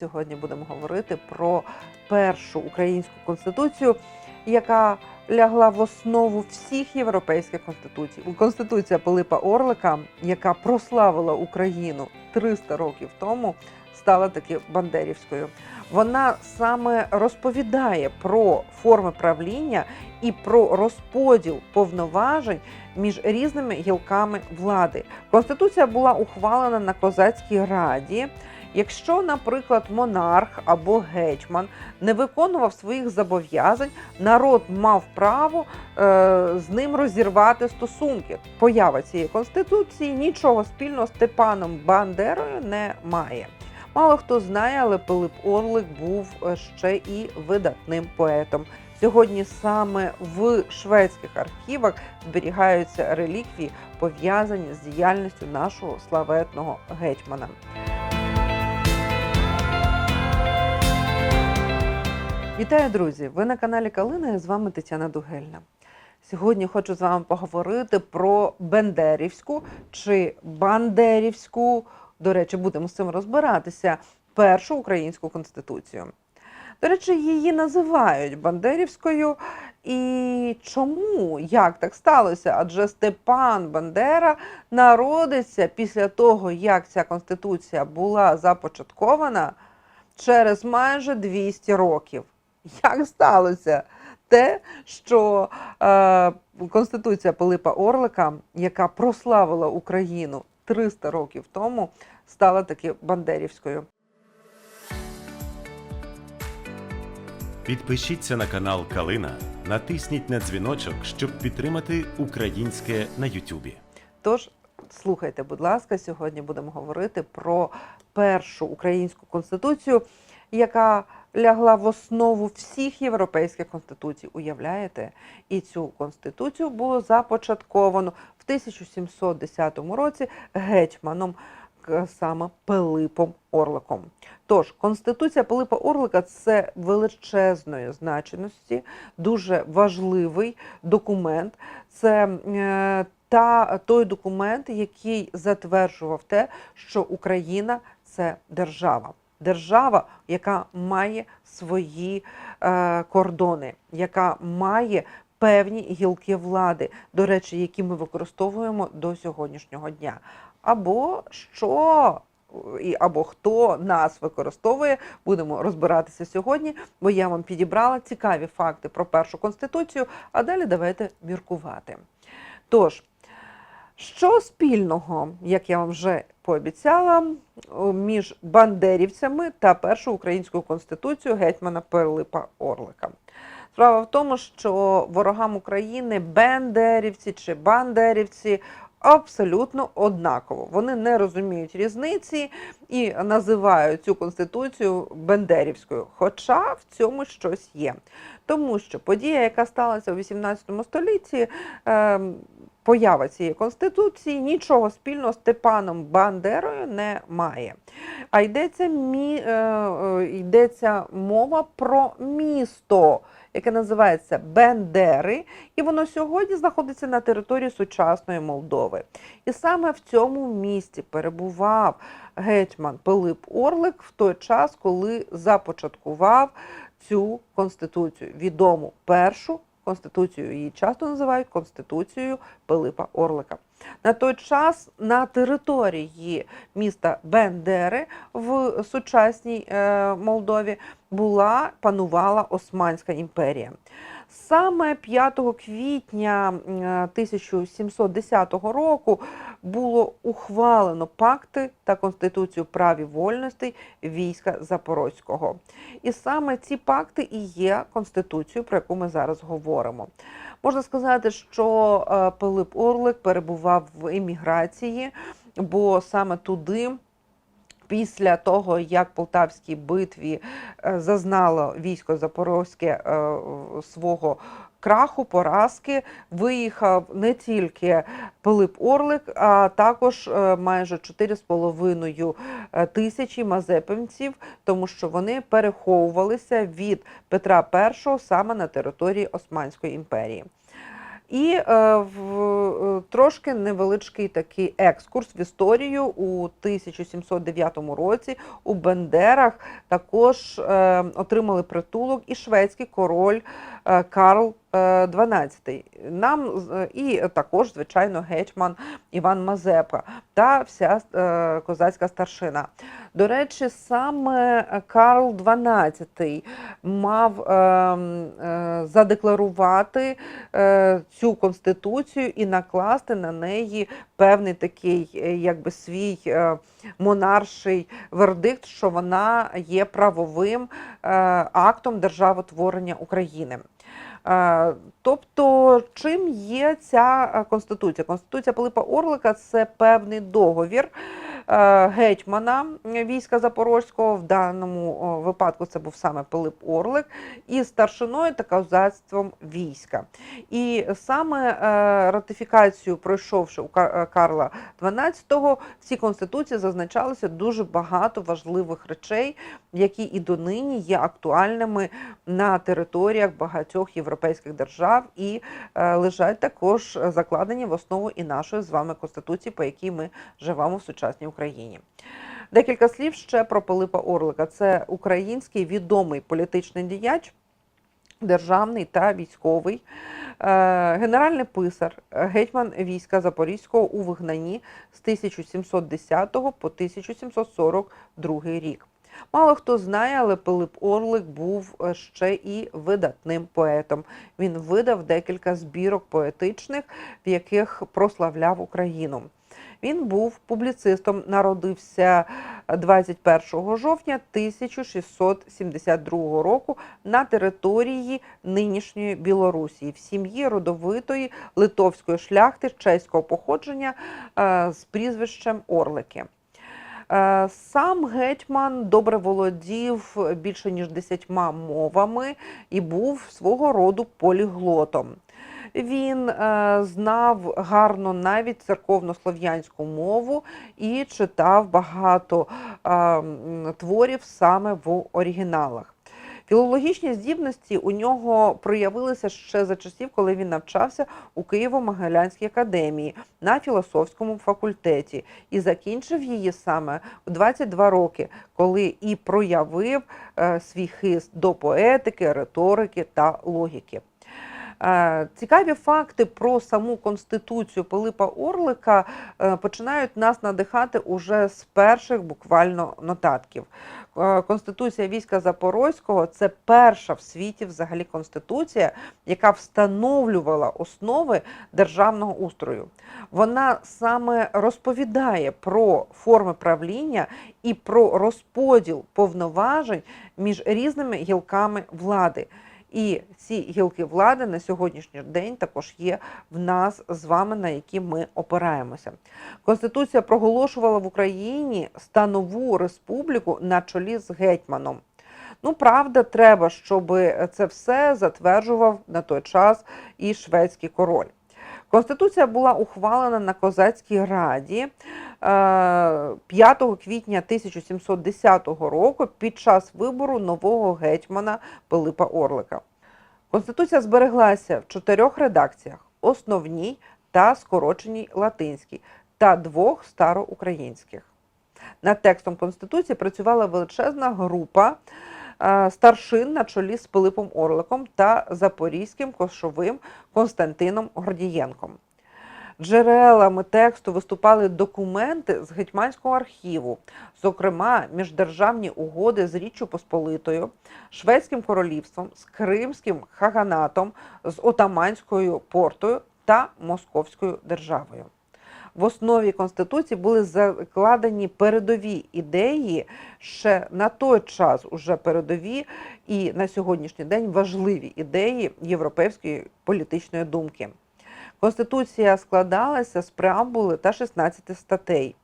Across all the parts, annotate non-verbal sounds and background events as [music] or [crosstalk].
Сьогодні будемо говорити про першу українську конституцію, яка лягла в основу всіх європейських конституцій. Конституція Пилипа Орлика, яка прославила Україну 300 років тому, стала таки бандерівською. Вона саме розповідає про форми правління і про розподіл повноважень між різними гілками влади. Конституція була ухвалена на козацькій раді. Якщо, наприклад, монарх або гетьман не виконував своїх зобов'язань, народ мав право е, з ним розірвати стосунки. Поява цієї конституції нічого спільного з Степаном Бандерою не має. Мало хто знає, але Пилип Орлик був е, ще і видатним поетом. Сьогодні саме в шведських архівах зберігаються реліквії, пов'язані з діяльністю нашого славетного гетьмана. Вітаю, друзі! Ви на каналі Калина з вами Тетяна Дугельна. Сьогодні хочу з вами поговорити про Бендерівську чи Бандерівську. До речі, будемо з цим розбиратися. Першу українську конституцію. До речі, її називають Бандерівською. І чому? Як так сталося? Адже Степан Бандера народиться після того, як ця конституція була започаткована через майже 200 років. [laughs] Як сталося те, що е, Конституція Пилипа Орлика, яка прославила Україну 300 років тому, стала таки Бандерівською? Підпишіться на канал Калина, натисніть на дзвіночок, щоб підтримати українське на Ютубі. Тож слухайте, будь ласка, сьогодні будемо говорити про першу українську конституцію, яка лягла в основу всіх європейських конституцій. Уявляєте? І цю конституцію було започатковано в 1710 році гетьманом саме Пилипом Орликом. Тож Конституція Пилипа Орлика це величезної значеності, дуже важливий документ. Це е, та той документ, який затверджував те, що Україна це держава. Держава, яка має свої е, кордони, яка має певні гілки влади, до речі, які ми використовуємо до сьогоднішнього дня. Або що і або хто нас використовує, будемо розбиратися сьогодні, бо я вам підібрала цікаві факти про першу конституцію, а далі давайте міркувати. Тож, що спільного, як я вам вже пообіцяла, між бандерівцями та першою українською конституцією гетьмана Пилипа Орлика? Справа в тому, що ворогам України бендерівці чи бандерівці абсолютно однаково. Вони не розуміють різниці і називають цю конституцію бендерівською. Хоча в цьому щось є. Тому що подія, яка сталася у 18 столітті, ем, поява цієї конституції нічого спільного з Степаном Бандерою не має. А йдеться, мі, е, е, йдеться мова про місто, яке називається Бендери, і воно сьогодні знаходиться на території сучасної Молдови. І саме в цьому місті перебував гетьман Пилип Орлик в той час, коли започаткував цю конституцію, відому першу конституцію. Її часто називають Конституцією Пилипа Орлика. На той час на території міста Бендери в сучасній е, Молдові була панувала Османська імперія. Саме 5 квітня е, 1710 року було ухвалено пакти та конституцію прав і вольностей війська Запорозького. І саме ці пакти і є конституцією, про яку ми зараз говоримо. Можна сказати, що е, Пилип Орлик перебував в еміграції, бо саме туди. Після того, як Полтавській битві е, зазнало військо Запорозьке е, свого краху, поразки, виїхав не тільки Пилип Орлик, а також е, майже 4,5 е, тисячі мазепинців, тому що вони переховувалися від Петра І саме на території Османської імперії. І е, в, е, трошки невеличкий такий екскурс в історію у 1709 році у Бендерах. Також е, отримали притулок і шведський король Карл е, XII. Нам з- і також, звичайно, гетьман Іван Мазепа та вся е, козацька старшина. До речі, саме Карл XII мав е, м, е, задекларувати е, цю конституцію і накласти на неї певний такий, е, якби свій е, монарший вердикт, що вона є правовим е, актом державотворення України. Е, Тобто, чим є ця е, конституція? Конституція Пилипа Орлика це певний договір гетьмана війська Запорозького. В даному випадку це був саме Пилип Орлик, і старшиною та козацтвом війська. І саме е, ратифікацію, пройшовши у е, Карла XII, в цій конституції зазначалося дуже багато важливих речей, які і донині є актуальними на територіях багатьох європейських держав і е, лежать також закладені в основу і нашої з вами конституції, по якій ми живемо в сучасній Україні. Декілька слів ще про Пилипа Орлика. Це український відомий політичний діяч, державний та військовий, е, генеральний писар, гетьман війська Запорізького у вигнанні з 1710 по 1742 рік. Мало хто знає, але Пилип Орлик був е, ще і видатним поетом. Він видав декілька збірок поетичних, в яких прославляв Україну. Він був публіцистом, народився 21 жовтня 1672 року на території нинішньої Білорусі в сім'ї родовитої литовської шляхти чеського походження е, з прізвищем Орлики. Е, Сам гетьман добре володів більше ніж десятьма мовами і був свого роду поліглотом. Він е, знав гарно навіть церковнослов'янську мову і читав багато е, творів саме в оригіналах. Філологічні здібності у нього проявилися ще за часів, коли він навчався у Києво-Могилянській академії на філософському факультеті і закінчив її саме у 22 роки, коли і проявив е, свій хист до поетики, риторики та логіки. Е, Цікаві факти про саму конституцію Пилипа Орлика е, починають нас надихати уже з перших буквально нотатків. Е, Конституція війська Запорозького це перша в світі взагалі конституція, яка встановлювала основи державного устрою. Вона саме розповідає про форми правління і про розподіл повноважень між різними гілками влади. І ці гілки влади на сьогоднішній день також є в нас з вами, на які ми опираємося. Конституція проголошувала в Україні станову республіку на чолі з гетьманом. Ну, правда, треба, щоб це все затверджував на той час і шведський король. Конституція була ухвалена на Козацькій раді е, 5 квітня 1710 року під час вибору нового гетьмана Пилипа Орлика. Конституція збереглася в чотирьох редакціях: основній та скороченій латинській та двох староукраїнських. Над текстом Конституції працювала величезна група е, старшин на чолі з Пилипом Орликом та запорізьким кошовим Константином Гордієнком. Джерелами тексту виступали документи з гетьманського архіву, зокрема міждержавні угоди з Річчю Посполитою, Шведським королівством, з Кримським хаганатом, з Отаманською портою та Московською державою. В основі Конституції були закладені передові ідеї, ще на той час уже передові і на сьогоднішній день важливі ідеї європейської політичної думки. Конституція складалася з преамбули та 16 статей.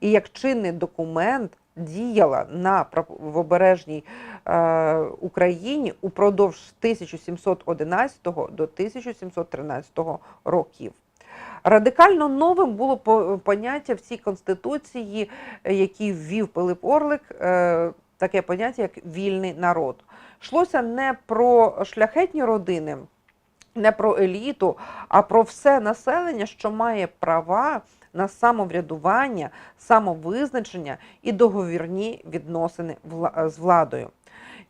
І як чинний документ діяла на правобережній е, Україні упродовж 1711 до 1713 років. Радикально новим було поняття в цій конституції, який ввів Пилип Орлик, е, таке поняття як вільний народ. Йшлося не про шляхетні родини, не про еліту, а про все населення, що має права на самоврядування, самовизначення і договірні відносини з владою.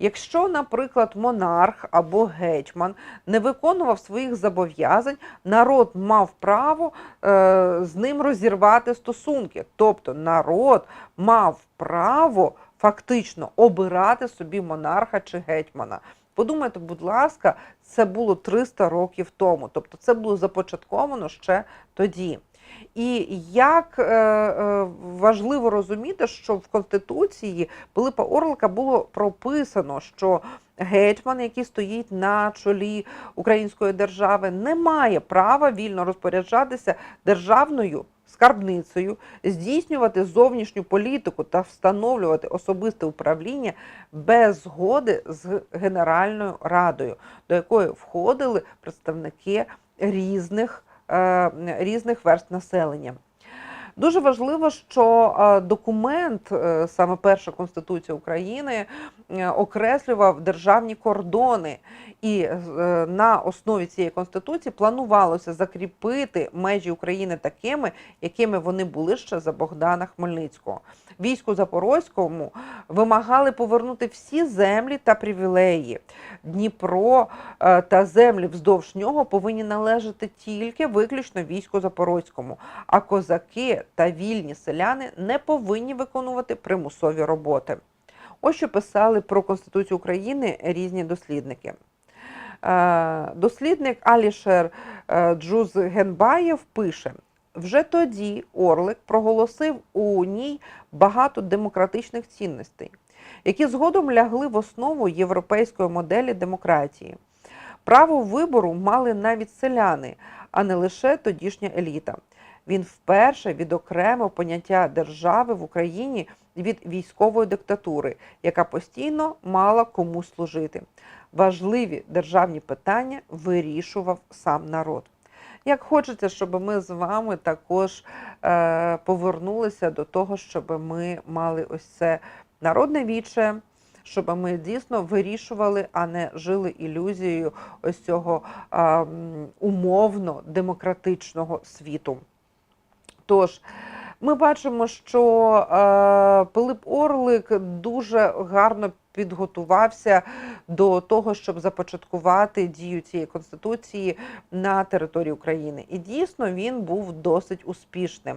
Якщо, наприклад, монарх або гетьман не виконував своїх зобов'язань, народ мав право е, з ним розірвати стосунки. Тобто народ мав право фактично обирати собі монарха чи гетьмана. Подумайте, будь ласка, це було 300 років тому. Тобто це було започатковано ще тоді. І як е, е, важливо розуміти, що в Конституції Пилипа Орлика було прописано, що гетьман, який стоїть на чолі української держави, не має права вільно розпоряджатися державною скарбницею, здійснювати зовнішню політику та встановлювати особисте управління без згоди з Генеральною Радою, до якої входили представники різних, різних верст населення. Дуже важливо, що е, документ, е, саме перша конституція України, е, окреслював державні кордони, і на основі цієї конституції планувалося закріпити межі України такими, якими вони були ще за Богдана Хмельницького. Війську Запорозькому вимагали повернути всі землі та привілеї. Дніпро та землі вздовж нього повинні належати тільки виключно війську Запорозькому, а козаки та вільні селяни не повинні виконувати примусові роботи. Ось що писали про Конституцію України різні дослідники. Е, Дослідник Алішер е, Джуз Генбаєв пише: вже тоді Орлик проголосив у ній багато демократичних цінностей, які згодом лягли в основу європейської моделі демократії. Право вибору мали навіть селяни, а не лише тодішня еліта. Він вперше відокремив поняття держави в Україні від військової диктатури, яка постійно мала комусь служити. Важливі державні питання вирішував сам народ. Як хочеться, щоб ми з вами також е, повернулися до того, щоб ми мали ось це народне віче, щоб ми дійсно вирішували, а не жили ілюзією ось цього е, умовно демократичного світу. Тож, ми бачимо, що е, Пилип Орлик дуже гарно підготувався до того, щоб започаткувати дію цієї конституції на території України. І дійсно він був досить успішним.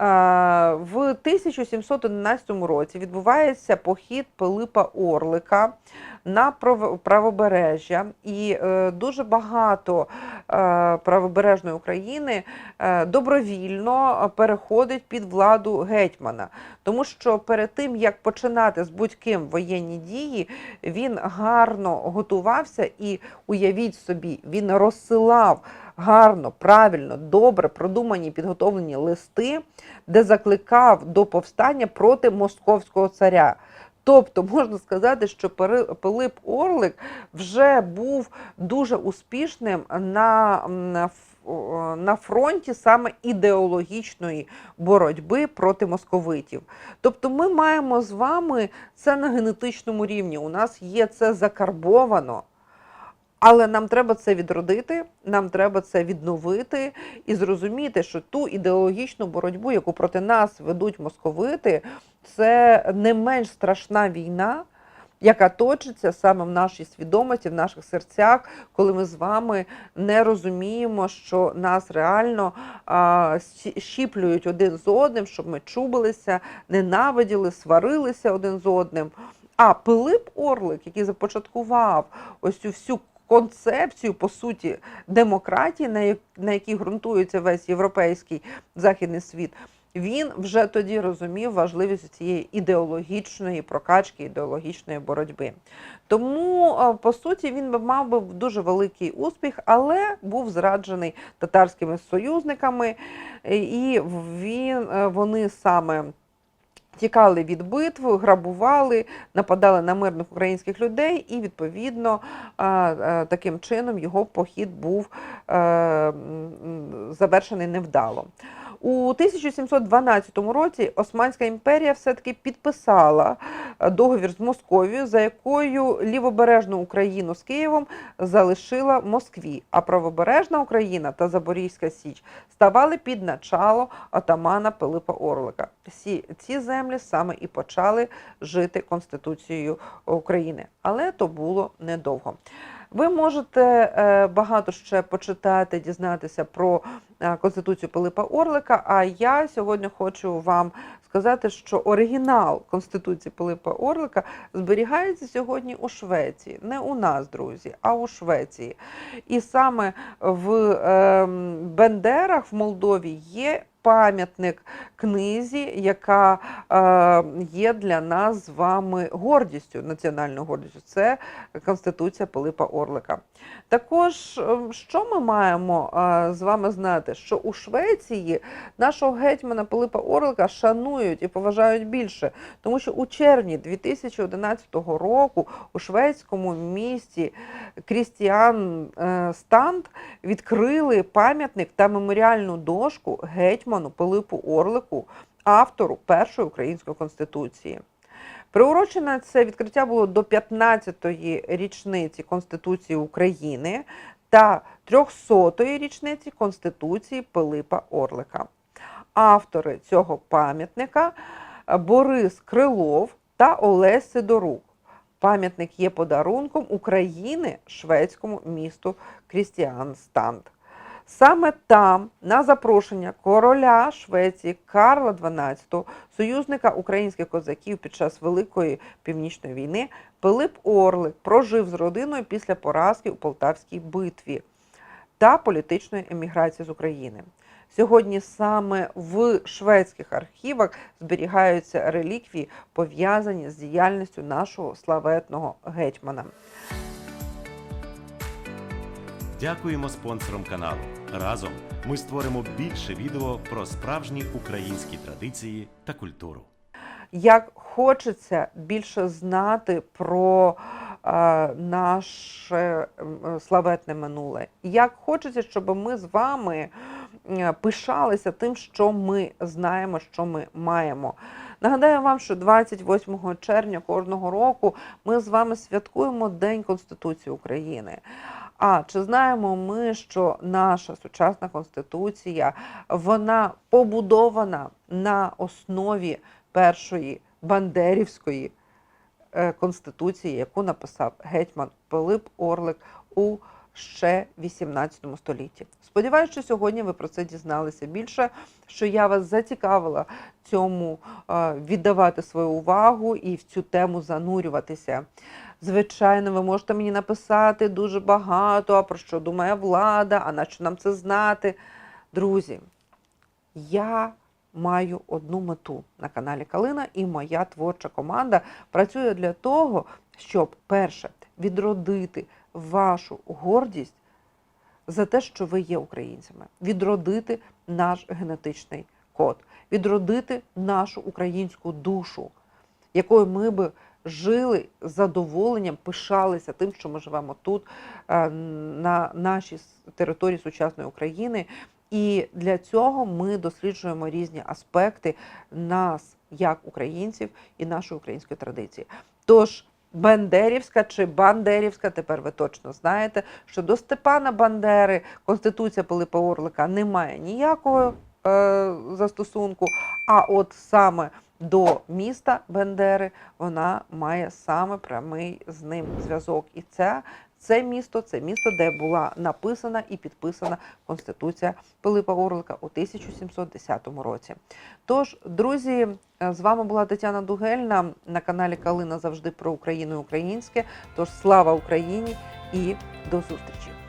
В 1711 році відбувається похід Пилипа Орлика на прав- правобережжя, і е, дуже багато е, правобережної України е, добровільно переходить під владу гетьмана. Тому що перед тим, як починати з будь-ким воєнні дії, він гарно готувався і уявіть собі, він розсилав гарно, правильно, добре продумані підготовлені листи, де закликав до повстання проти московського царя. Тобто можна сказати, що Пилип Орлик вже був дуже успішним на, на фронті саме ідеологічної боротьби проти московитів. Тобто ми маємо з вами це на генетичному рівні. У нас є це закарбовано. Але нам треба це відродити, нам треба це відновити і зрозуміти, що ту ідеологічну боротьбу, яку проти нас ведуть московити, це не менш страшна війна, яка точиться саме в нашій свідомості, в наших серцях, коли ми з вами не розуміємо, що нас реально а, щіплюють один з одним, щоб ми чубилися, ненавиділи, сварилися один з одним. А Пилип Орлик, який започаткував ось цю всю концепцію, по суті, демократії, на як- на якій ґрунтується весь європейський західний світ, він вже тоді розумів важливість цієї ідеологічної прокачки, ідеологічної боротьби. Тому, е, по суті, він мав би дуже великий успіх, але був зраджений татарськими союзниками, і він, е, вони саме. Тікали від битв, грабували, нападали на мирних українських людей, і відповідно таким чином його похід був е, завершений невдало. У 1712 році Османська імперія все-таки підписала е, договір з Московією, за якою лівобережну Україну з Києвом залишила Москві, а правобережна Україна та Запорізька Січ ставали під начало отамана Пилипа Орлика. Всі ці землі саме і почали жити Конституцією України, але то було недовго. Ви можете е, багато ще почитати, дізнатися про Конституцію Пилипа Орлика. А я сьогодні хочу вам сказати, що оригінал Конституції Пилипа Орлика зберігається сьогодні у Швеції. Не у нас, друзі, а у Швеції. І саме в е, Бендерах в Молдові є пам'ятник книзі, яка е, є для нас з вами гордістю, національною гордістю. Це Конституція Пилипа Орлика. Також, е, що ми маємо е, з вами знати, що у Швеції нашого гетьмана Пилипа Орлика шанують і поважають більше, тому що у червні 2011 року у шведському місті Крістіан е, Станд відкрили пам'ятник та меморіальну дошку гетьману Пилипу Орлику, автору першої української конституції. Приурочене це відкриття було до 15-ї річниці Конституції України та 300-ї річниці Конституції Пилипа Орлика. Автори цього пам'ятника Борис Крилов та Олесь Сидорук. Пам'ятник є подарунком України шведському місту Крістіанстанд. Саме там, на запрошення короля Швеції Карла XII, союзника українських козаків під час Великої Північної війни, Пилип Орлик прожив з родиною після поразки у Полтавській битві та політичної еміграції з України. Сьогодні саме в шведських архівах зберігаються реліквії, пов'язані з діяльністю нашого славетного гетьмана. Дякуємо спонсорам каналу. Разом ми створимо більше відео про справжні українські традиції та культуру. як хочеться більше знати про е, наше славетне минуле. Як хочеться, щоб ми з вами е, пишалися тим, що ми знаємо, що ми маємо. Нагадаю вам, що 28 червня кожного року ми з вами святкуємо День Конституції України. А чи знаємо ми, що наша сучасна конституція вона побудована на основі першої бандерівської е, конституції, яку написав гетьман Пилип Орлик у ще 18 столітті. Сподіваюся, що сьогодні ви про це дізналися більше, що я вас зацікавила цьому віддавати свою увагу і в цю тему занурюватися. Звичайно, ви можете мені написати дуже багато, а про що думає влада, а на що нам це знати. Друзі, я маю одну мету на каналі Калина, і моя творча команда працює для того, щоб перше відродити вашу гордість за те, що ви є українцями, відродити наш генетичний код, відродити нашу українську душу, якою ми би жили з задоволенням, пишалися тим, що ми живемо тут, е, на нашій території сучасної України. І для цього ми досліджуємо різні аспекти нас, як українців, і нашої української традиції. Тож Бендерівська чи Бандерівська, тепер ви точно знаєте, що до Степана Бандери Конституція Пилипа Орлика не має ніякого е, застосунку, а от саме до міста Бендери вона має саме прямий з ним зв'язок. І це, це місто, це місто, де була написана і підписана Конституція Пилипа Орлика у 1710 році. Тож, друзі, е, з вами була Тетяна Дугельна на каналі Калина завжди про Україну і українське. Тож слава Україні і до зустрічі!